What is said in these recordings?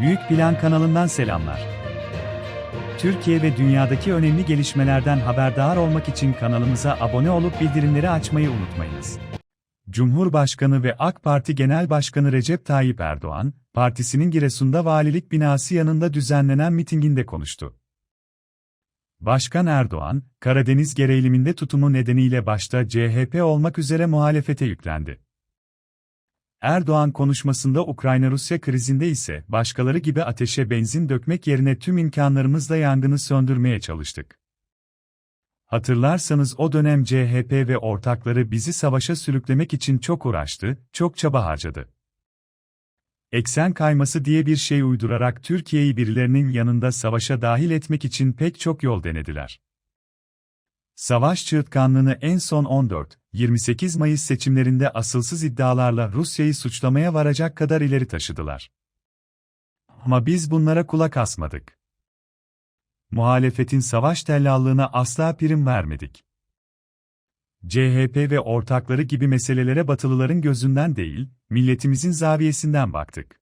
Büyük Plan kanalından selamlar. Türkiye ve dünyadaki önemli gelişmelerden haberdar olmak için kanalımıza abone olup bildirimleri açmayı unutmayınız. Cumhurbaşkanı ve AK Parti Genel Başkanı Recep Tayyip Erdoğan, partisinin Giresun'da valilik binası yanında düzenlenen mitinginde konuştu. Başkan Erdoğan, Karadeniz gereğiliminde tutumu nedeniyle başta CHP olmak üzere muhalefete yüklendi. Erdoğan konuşmasında Ukrayna-Rusya krizinde ise başkaları gibi ateşe benzin dökmek yerine tüm imkanlarımızla yangını söndürmeye çalıştık. Hatırlarsanız o dönem CHP ve ortakları bizi savaşa sürüklemek için çok uğraştı, çok çaba harcadı. Eksen kayması diye bir şey uydurarak Türkiye'yi birilerinin yanında savaşa dahil etmek için pek çok yol denediler. Savaş çığırtkanlığını en son 14-28 Mayıs seçimlerinde asılsız iddialarla Rusya'yı suçlamaya varacak kadar ileri taşıdılar. Ama biz bunlara kulak asmadık. Muhalefetin savaş tellallığına asla prim vermedik. CHP ve ortakları gibi meselelere Batılıların gözünden değil, milletimizin zaviyesinden baktık.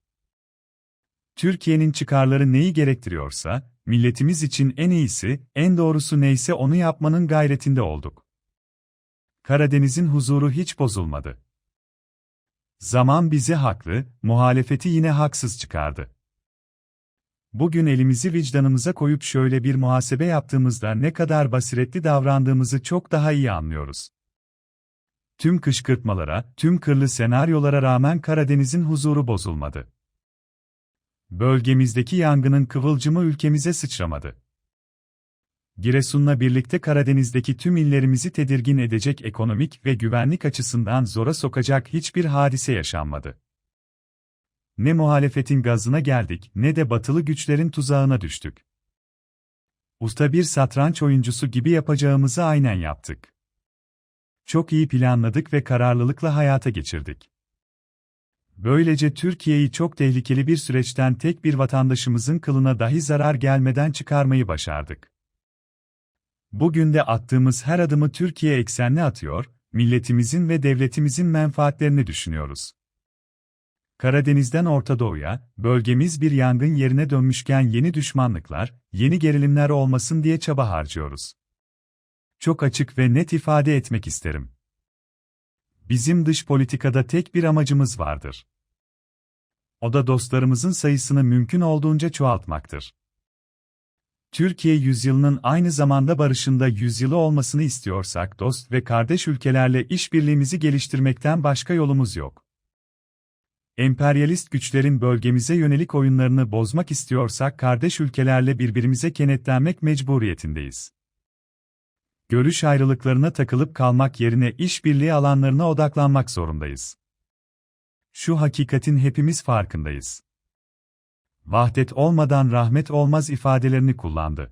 Türkiye'nin çıkarları neyi gerektiriyorsa, milletimiz için en iyisi, en doğrusu neyse onu yapmanın gayretinde olduk. Karadeniz'in huzuru hiç bozulmadı. Zaman bizi haklı, muhalefeti yine haksız çıkardı. Bugün elimizi vicdanımıza koyup şöyle bir muhasebe yaptığımızda ne kadar basiretli davrandığımızı çok daha iyi anlıyoruz. Tüm kışkırtmalara, tüm kırlı senaryolara rağmen Karadeniz'in huzuru bozulmadı. Bölgemizdeki yangının kıvılcımı ülkemize sıçramadı. Giresun'la birlikte Karadeniz'deki tüm illerimizi tedirgin edecek ekonomik ve güvenlik açısından zora sokacak hiçbir hadise yaşanmadı. Ne muhalefetin gazına geldik, ne de batılı güçlerin tuzağına düştük. Usta bir satranç oyuncusu gibi yapacağımızı aynen yaptık. Çok iyi planladık ve kararlılıkla hayata geçirdik. Böylece Türkiye'yi çok tehlikeli bir süreçten tek bir vatandaşımızın kılına dahi zarar gelmeden çıkarmayı başardık. Bugün de attığımız her adımı Türkiye eksenli atıyor, milletimizin ve devletimizin menfaatlerini düşünüyoruz. Karadeniz'den Orta Doğu'ya, bölgemiz bir yangın yerine dönmüşken yeni düşmanlıklar, yeni gerilimler olmasın diye çaba harcıyoruz. Çok açık ve net ifade etmek isterim. Bizim dış politikada tek bir amacımız vardır. O da dostlarımızın sayısını mümkün olduğunca çoğaltmaktır. Türkiye yüzyılının aynı zamanda barışında yüzyılı olmasını istiyorsak dost ve kardeş ülkelerle işbirliğimizi geliştirmekten başka yolumuz yok. Emperyalist güçlerin bölgemize yönelik oyunlarını bozmak istiyorsak kardeş ülkelerle birbirimize kenetlenmek mecburiyetindeyiz. Görüş ayrılıklarına takılıp kalmak yerine işbirliği alanlarına odaklanmak zorundayız. Şu hakikatin hepimiz farkındayız. Vahdet olmadan rahmet olmaz ifadelerini kullandı.